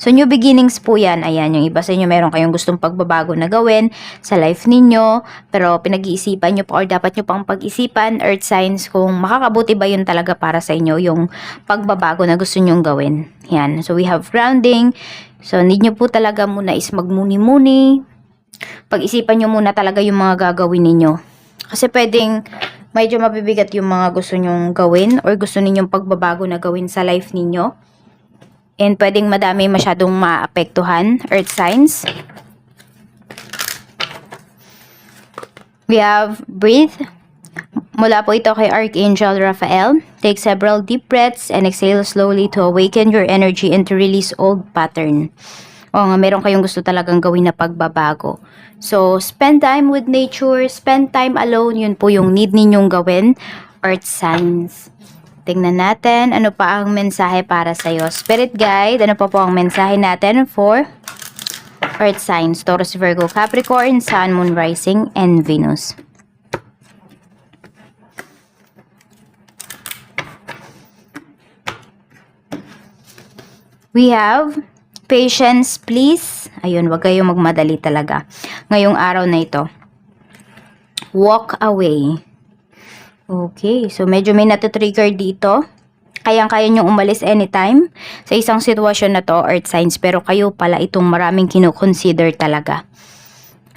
So, new beginnings po yan. Ayan, yung iba sa inyo meron kayong gustong pagbabago na gawin sa life ninyo. Pero pinag-iisipan nyo po or dapat nyo pang pag-isipan, earth signs, kung makakabuti ba yun talaga para sa inyo yung pagbabago na gusto nyong gawin. Yan. So, we have grounding. So, need nyo po talaga muna is magmuni-muni. Pag-isipan nyo muna talaga yung mga gagawin ninyo. Kasi pwedeng medyo mabibigat yung mga gusto nyong gawin or gusto ninyong pagbabago na gawin sa life ninyo. And pwedeng madami masyadong maapektuhan, earth signs. We have breathe. Mula po ito kay Archangel Raphael. Take several deep breaths and exhale slowly to awaken your energy and to release old pattern. O nga, meron kayong gusto talagang gawin na pagbabago. So, spend time with nature, spend time alone, yun po yung need ninyong gawin. Earth signs. Tingnan natin ano pa ang mensahe para sa iyo. Spirit guide, ano pa po ang mensahe natin for Earth signs, Taurus, Virgo, Capricorn, Sun, Moon, Rising, and Venus. We have patience, please. Ayun, wag kayong magmadali talaga. Ngayong araw na ito. Walk away. Okay, so medyo may natitrigger dito. Kayang-kaya niyong umalis anytime sa isang sitwasyon na to, earth signs, pero kayo pala itong maraming kinoconsider talaga.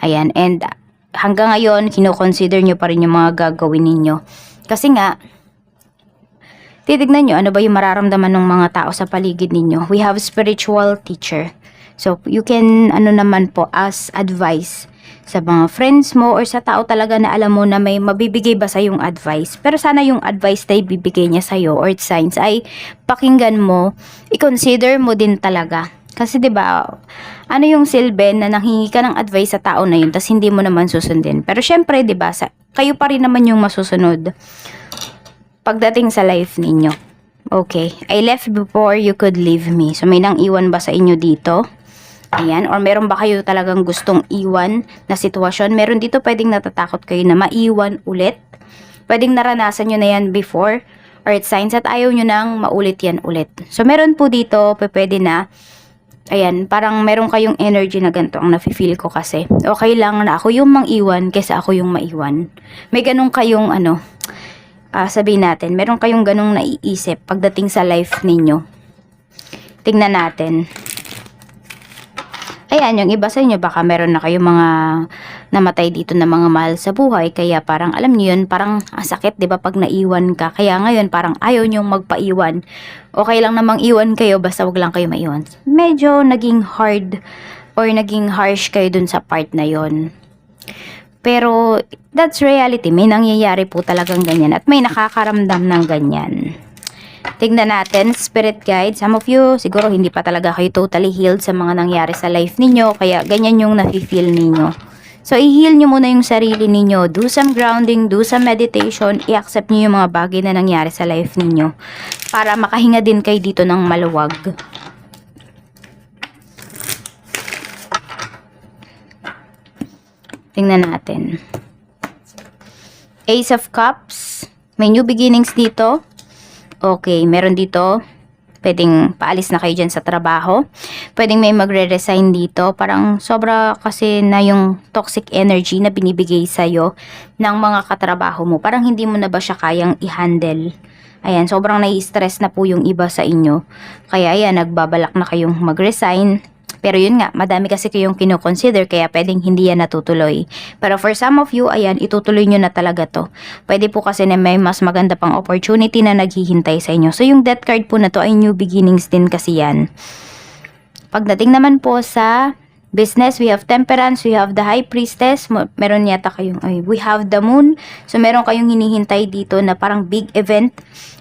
Ayan, and hanggang ngayon, kinoconsider niyo pa rin yung mga gagawin ninyo. Kasi nga, titignan nyo ano ba yung mararamdaman ng mga tao sa paligid ninyo. We have spiritual teacher. So, you can, ano naman po, as advice sa mga friends mo or sa tao talaga na alam mo na may mabibigay ba sa yung advice. Pero sana yung advice na ibibigay niya sa'yo or signs ay pakinggan mo, i-consider mo din talaga. Kasi 'di ba, ano yung silbi na nanghingi ka ng advice sa tao na yun tapos hindi mo naman susundin. Pero syempre 'di ba, sa, kayo pa rin naman yung masusunod pagdating sa life ninyo. Okay, I left before you could leave me. So may nang iwan ba sa inyo dito? Ayan, or meron ba kayo talagang gustong iwan na sitwasyon? Meron dito pwedeng natatakot kayo na maiwan ulit. Pwedeng naranasan nyo na yan before or it signs at ayaw nyo nang maulit yan ulit. So, meron po dito, pwede na, ayan, parang meron kayong energy na ganito ang nafe-feel ko kasi. Okay lang na ako yung mang-iwan kaysa ako yung maiwan. May ganun kayong, ano, ah sabihin natin, meron kayong ganung naiisip pagdating sa life ninyo. Tingnan natin. Ayan, yung iba sa inyo, baka meron na kayong mga namatay dito na mga mahal sa buhay. Kaya parang, alam niyo yun, parang ang sakit, di ba, pag naiwan ka. Kaya ngayon, parang ayaw niyong magpaiwan. Okay lang namang iwan kayo, basta wag lang kayo maiwan. Medyo naging hard or naging harsh kayo dun sa part na yon. Pero, that's reality. May nangyayari po talagang ganyan. At may nakakaramdam ng ganyan. Tingnan natin, spirit guide. Some of you, siguro hindi pa talaga kayo totally healed sa mga nangyari sa life ninyo. Kaya ganyan yung nafe-feel ninyo. So, i-heal nyo muna yung sarili ninyo. Do some grounding, do some meditation. I-accept nyo yung mga bagay na nangyari sa life ninyo. Para makahinga din kayo dito ng maluwag. Tingnan natin. Ace of Cups. May new beginnings dito. Okay, meron dito. Pwedeng paalis na kayo dyan sa trabaho. Pwedeng may magre-resign dito. Parang sobra kasi na yung toxic energy na binibigay sa'yo ng mga katrabaho mo. Parang hindi mo na ba siya kayang i-handle. Ayan, sobrang nai-stress na po yung iba sa inyo. Kaya ayan, nagbabalak na kayong mag-resign. Pero yun nga, madami kasi kayong kinoconsider kaya pwedeng hindi yan natutuloy. Pero for some of you, ayan, itutuloy nyo na talaga to. Pwede po kasi na may mas maganda pang opportunity na naghihintay sa inyo. So yung death card po na to ay new beginnings din kasi yan. Pagdating naman po sa business. We have temperance, we have the high priestess. Meron yata kayong, ay, we have the moon. So, meron kayong hinihintay dito na parang big event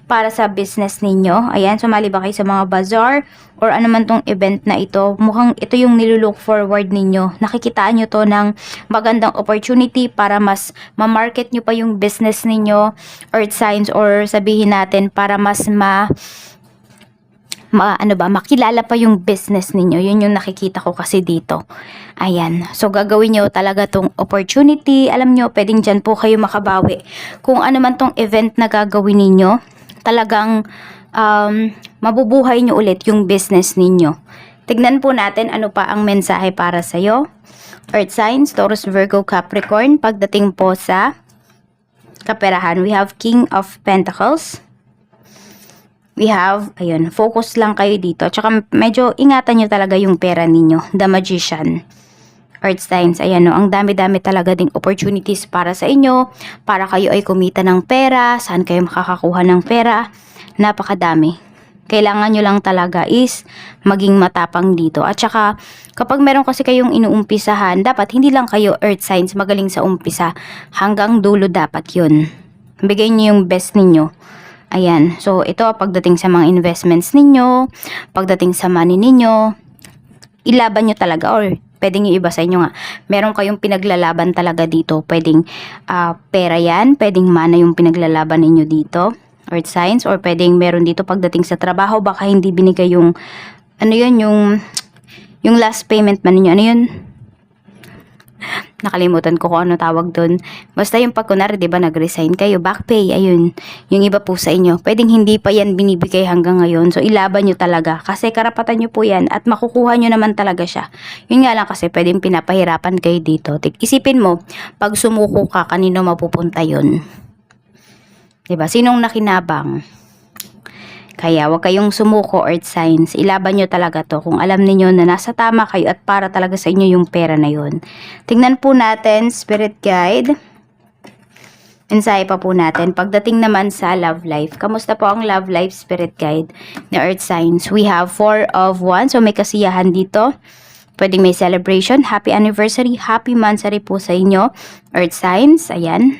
para sa business ninyo. Ayan, sumali ba kayo sa mga bazaar or ano man tong event na ito. Mukhang ito yung nilulook forward ninyo. Nakikitaan nyo to ng magandang opportunity para mas ma-market nyo pa yung business ninyo earth signs or sabihin natin para mas ma ma, ano ba, makilala pa yung business ninyo. Yun yung nakikita ko kasi dito. Ayan. So, gagawin nyo talaga tong opportunity. Alam nyo, pwedeng dyan po kayo makabawi. Kung ano man tong event na gagawin ninyo, talagang um, mabubuhay nyo ulit yung business ninyo. Tignan po natin ano pa ang mensahe para sa'yo. Earth signs, Taurus, Virgo, Capricorn. Pagdating po sa kaperahan, we have King of Pentacles we have, ayun, focus lang kayo dito. Tsaka medyo ingatan nyo talaga yung pera ninyo. The Magician. Earth signs, ayan no, ang dami-dami talaga ding opportunities para sa inyo, para kayo ay kumita ng pera, saan kayo makakakuha ng pera, napakadami. Kailangan nyo lang talaga is maging matapang dito. At saka, kapag meron kasi kayong inuumpisahan, dapat hindi lang kayo earth signs magaling sa umpisa. Hanggang dulo dapat yun. Bigay nyo yung best ninyo. Ayan. So, ito pagdating sa mga investments ninyo, pagdating sa money ninyo, ilaban nyo talaga or pwedeng yung iba sa inyo nga. Meron kayong pinaglalaban talaga dito. Pwedeng ah, pera yan, pwedeng mana yung pinaglalaban ninyo dito. Earth signs or pwedeng meron dito pagdating sa trabaho baka hindi binigay yung ano yun yung yung last payment man ninyo ano yun nakalimutan ko kung ano tawag doon. Basta yung pag kunwari, di ba, nag-resign kayo, back pay, ayun, yung iba po sa inyo. Pwedeng hindi pa yan binibigay hanggang ngayon. So, ilaban nyo talaga. Kasi karapatan nyo po yan at makukuha nyo naman talaga siya. Yun nga lang kasi pwedeng pinapahirapan kayo dito. Isipin mo, pag sumuko ka, kanino mapupunta yun? Diba? Sinong nakinabang? Kaya wag kayong sumuko earth signs. Ilaban nyo talaga to kung alam niyo na nasa tama kayo at para talaga sa inyo yung pera na yun. Tingnan po natin, spirit guide. Insahe pa po natin. Pagdating naman sa love life. Kamusta po ang love life spirit guide ni earth signs? We have four of one. So may kasiyahan dito. Pwedeng may celebration. Happy anniversary. Happy mansary po sa inyo. Earth signs. Ayan.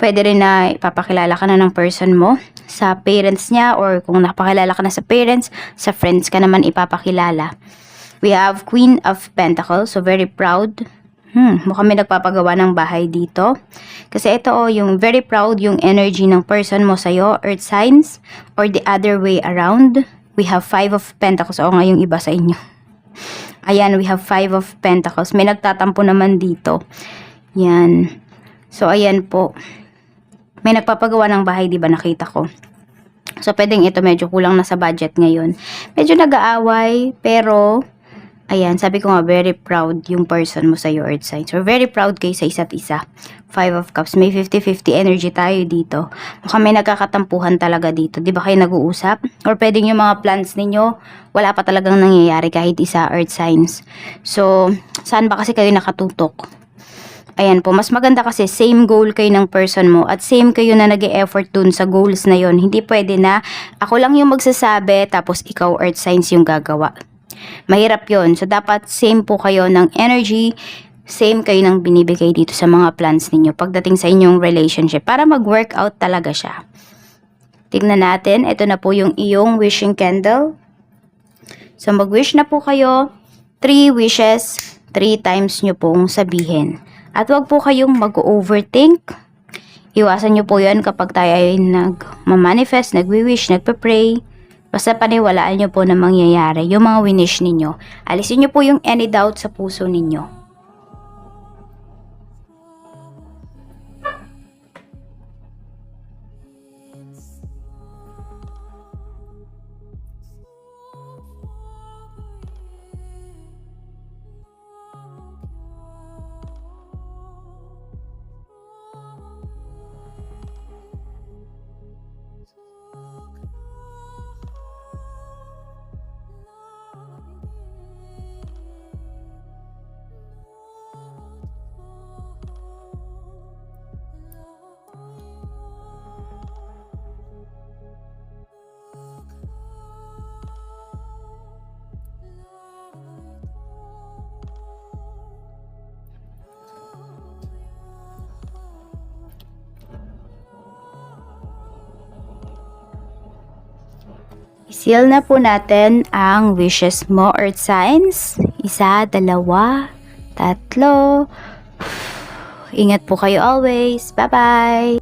Pwede rin na ipapakilala ka na ng person mo sa parents niya or kung napakilala ka na sa parents, sa friends ka naman ipapakilala. We have Queen of Pentacles, so very proud. Hmm, mukhang may nagpapagawa ng bahay dito. Kasi ito oh, yung very proud yung energy ng person mo sa'yo, earth signs, or the other way around. We have Five of Pentacles. O nga yung iba sa inyo. Ayan, we have Five of Pentacles. May nagtatampo naman dito. Yan. So, ayan po. May nagpapagawa ng bahay, di ba nakita ko? So, pwedeng ito medyo kulang na sa budget ngayon. Medyo nag-aaway, pero, ayan, sabi ko nga, very proud yung person mo sa your earth sign. So, very proud kayo sa isa't isa. Five of Cups. May 50-50 energy tayo dito. Mukhang may nagkakatampuhan talaga dito. Di ba kayo nag-uusap? Or pwedeng yung mga plans ninyo, wala pa talagang nangyayari kahit isa earth signs. So, saan ba kasi kayo nakatutok? Ayan po, mas maganda kasi same goal kayo ng person mo at same kayo na nag effort dun sa goals na yon. Hindi pwede na ako lang yung magsasabi tapos ikaw earth signs yung gagawa. Mahirap yon So, dapat same po kayo ng energy, same kayo ng binibigay dito sa mga plans ninyo pagdating sa inyong relationship para mag-work out talaga siya. Tignan natin, ito na po yung iyong wishing candle. So, mag-wish na po kayo. Three wishes, three times nyo pong sabihin. At wag po kayong mag-overthink. Iwasan nyo po yan kapag tayo ay nag-manifest, nagwi-wish, nagpe-pray. Basta paniwalaan nyo po na mangyayari yung mga winish ninyo. Alisin nyo po yung any doubt sa puso ninyo. Seal na po natin ang wishes mo, Earth Signs. Isa, dalawa, tatlo. Ingat po kayo always. Bye-bye!